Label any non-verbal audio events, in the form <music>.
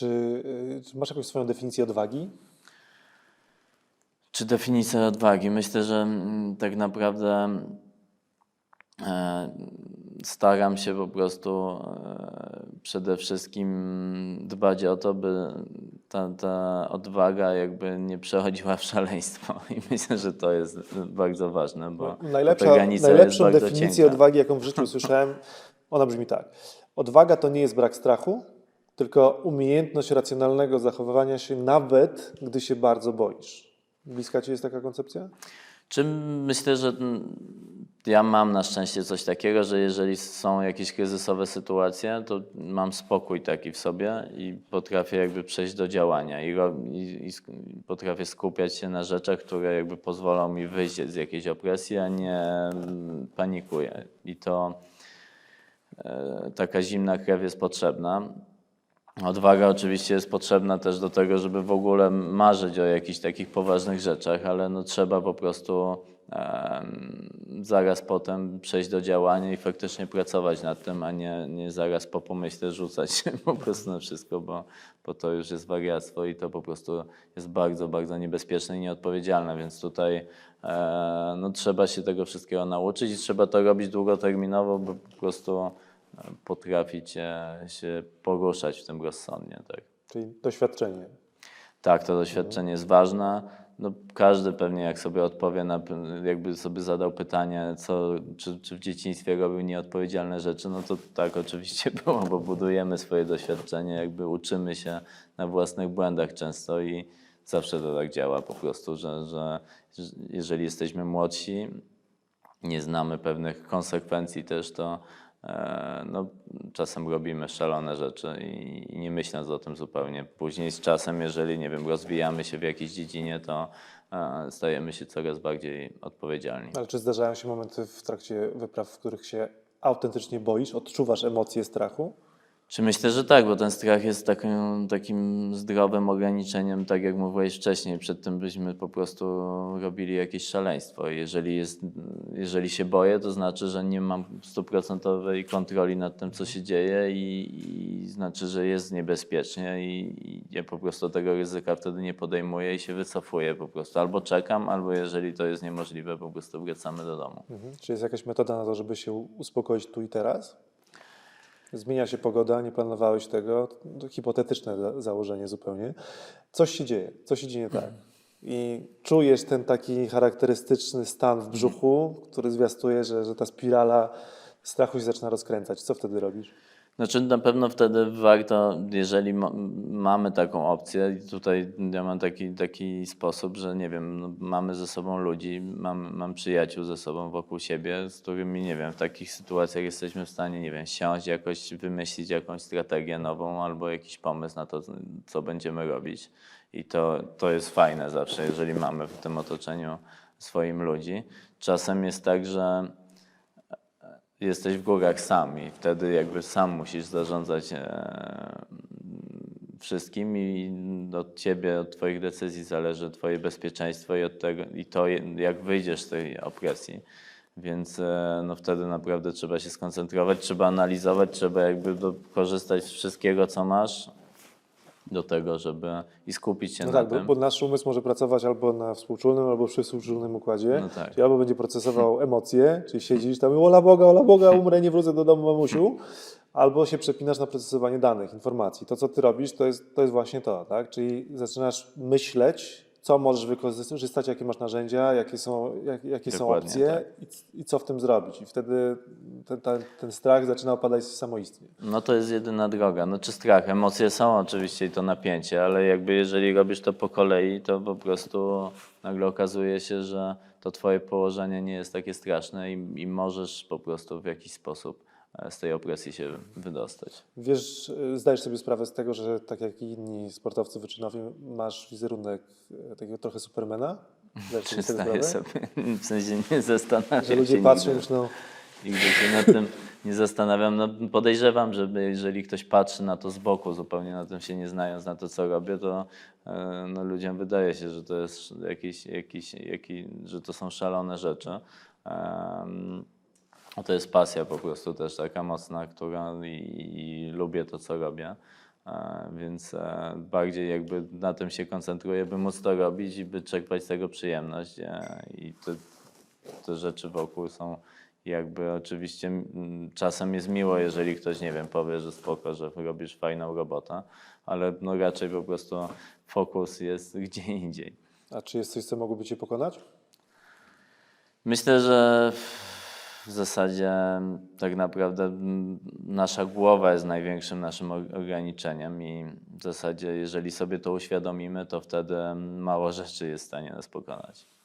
Czy, y, czy masz jakąś swoją definicję odwagi? Czy definicja odwagi? Myślę, że mm, tak naprawdę e, staram się po prostu e, przede wszystkim dbać o to, by ta, ta odwaga jakby nie przechodziła w szaleństwo. <laughs> I myślę, że to jest bardzo ważne, bo, ta Najlepsza, granica najlepszą jest definicję cienka. odwagi, jaką w życiu usłyszałem, ona brzmi tak. Odwaga to nie jest brak strachu, tylko umiejętność racjonalnego zachowywania się, nawet gdy się bardzo boisz. Bliska ci jest taka koncepcja? Czy myślę, że ja mam na szczęście coś takiego, że jeżeli są jakieś kryzysowe sytuacje, to mam spokój taki w sobie i potrafię jakby przejść do działania i, i, i potrafię skupiać się na rzeczach, które jakby pozwolą mi wyjść z jakiejś opresji, a nie mm, panikuję. I to e, taka zimna krew jest potrzebna. Odwaga oczywiście jest potrzebna też do tego, żeby w ogóle marzyć o jakichś takich poważnych rzeczach, ale no trzeba po prostu em, zaraz potem przejść do działania i faktycznie pracować nad tym, a nie, nie zaraz po pomyśle rzucać się po prostu na wszystko, bo, bo to już jest wariactwo i to po prostu jest bardzo, bardzo niebezpieczne i nieodpowiedzialne, więc tutaj e, no, trzeba się tego wszystkiego nauczyć i trzeba to robić długoterminowo, by po prostu e, potrafić e, się poruszać w tym rozsądnie. Tak, Czyli doświadczenie. tak to doświadczenie jest ważne. No, każdy pewnie jak sobie odpowie, na, jakby sobie zadał pytanie, co, czy, czy w dzieciństwie robił nieodpowiedzialne rzeczy, no to tak oczywiście <laughs> było, bo budujemy swoje doświadczenie, jakby uczymy się na własnych błędach często i zawsze to tak działa po prostu, że, że że jeżeli jesteśmy młodsi, nie znamy pewnych konsekwencji też, to no, czasem robimy szalone rzeczy i, i nie myśląc o tym zupełnie. Później z czasem, jeżeli nie wiem, rozwijamy się w jakiejś dziedzinie, to e, stajemy się coraz bardziej odpowiedzialni. Ale czy zdarzają się momenty w trakcie wypraw, w których się autentycznie boisz, odczuwasz emocje strachu? Czy myślę, że tak, bo ten strach jest takim, takim zdrowym ograniczeniem, tak jak mówiłeś wcześniej, przed tym byśmy po prostu robili jakieś szaleństwo. Jeżeli, jest, jeżeli się boję, to znaczy, że nie mam stuprocentowej kontroli nad tym, co się dzieje i, i znaczy, że jest niebezpiecznie i, i ja po prostu tego ryzyka wtedy nie podejmuję i się wycofuję po prostu. Albo czekam, albo jeżeli to jest niemożliwe, po prostu wracamy do domu. Mhm. Czy jest jakaś metoda na to, żeby się uspokoić tu i teraz? Zmienia się pogoda, nie planowałeś tego. To hipotetyczne za- założenie zupełnie. Coś się dzieje, coś się dzieje nie tak. I czujesz ten taki charakterystyczny stan w brzuchu, który zwiastuje, że, że ta spirala strachu się zaczyna rozkręcać. Co wtedy robisz? Znaczy na pewno wtedy warto, jeżeli ma, mamy taką opcję, i tutaj ja mam taki, taki sposób, że nie wiem, no, mamy ze sobą ludzi, mam, mam przyjaciół ze sobą wokół siebie, z którymi, nie wiem, w takich sytuacjach jesteśmy w stanie, nie wiem, siąść, jakoś wymyślić jakąś strategię nową albo jakiś pomysł na to, co będziemy robić. I to, to jest fajne zawsze, jeżeli mamy w tym otoczeniu swoim ludzi. Czasem jest tak, że jesteś w górach sam i wtedy jakby sam musisz zarządzać e, wszystkim i od ciebie, od twoich decyzji zależy twoje bezpieczeństwo i od tego i to jak wyjdziesz z tej opresji. Więc e, no wtedy naprawdę trzeba się skoncentrować, trzeba analizować, trzeba jakby korzystać z wszystkiego, co masz do tego, żeby i skupić się No na tak, bo, tym. bo nasz umysł może pracować albo na współczulnym, albo przy współczulnym układzie. No tak. Czyli albo będzie procesował <laughs> emocje, czyli siedzisz tam i ola Boga, ola Boga, umrę, nie wrócę do domu mamusiu. Albo się przepinasz na procesowanie danych, informacji. To, co ty robisz, to jest, to jest właśnie to, tak? Czyli zaczynasz myśleć, co możesz wykorzystać, jakie masz narzędzia, jakie są, jak, jakie są opcje tak. i, i co w tym zrobić. I wtedy ten, ten, ten strach zaczyna opadać samoistnie. No to jest jedyna droga. No czy strach, emocje są oczywiście i to napięcie, ale jakby jeżeli robisz to po kolei, to po prostu nagle okazuje się, że to twoje położenie nie jest takie straszne i, i możesz po prostu w jakiś sposób z tej opresji się wydostać. Wiesz, y, zdajesz sobie sprawę z tego, że tak jak i inni sportowcy wyczynowi, masz wizerunek e, takiego trochę supermana? <laughs> Zdajesz sobie z tego Przestaję sprawę? sobie, <laughs> w sensie nie zastanawiam Że ludzie się patrzą nigdy. już, no, Nigdy się nad tym nie zastanawiam. No, podejrzewam, że jeżeli ktoś patrzy na to z boku, zupełnie na tym się nie znając, na to co robię, to e, no, ludziom wydaje się, że to jest jakiś, jakiś, jakiś, że to są szalone rzeczy. Em, a to jest pasja po prostu też taka mocna, która i, i lubię to, co robię. E, Więc e, bardziej jakby na tym się koncentruję, by móc to robić i by czerpać z tego przyjemność. e, I te, te rzeczy wokół są jakby oczywiście mm, czasem jest miło, jeżeli ktoś, nie wiem, powie, że spoko, że robisz fajną robotę, ale no raczej po prostu fokus jest <laughs> gdzie indziej. A czy jest coś, co mogłoby Cię pokonać? Myślę, że w zasadzie tak naprawdę nasza głowa jest największym naszym ograniczeniem i w zasadzie jeżeli sobie to uświadomimy, to wtedy mało rzeczy jest w stanie nas pokonać.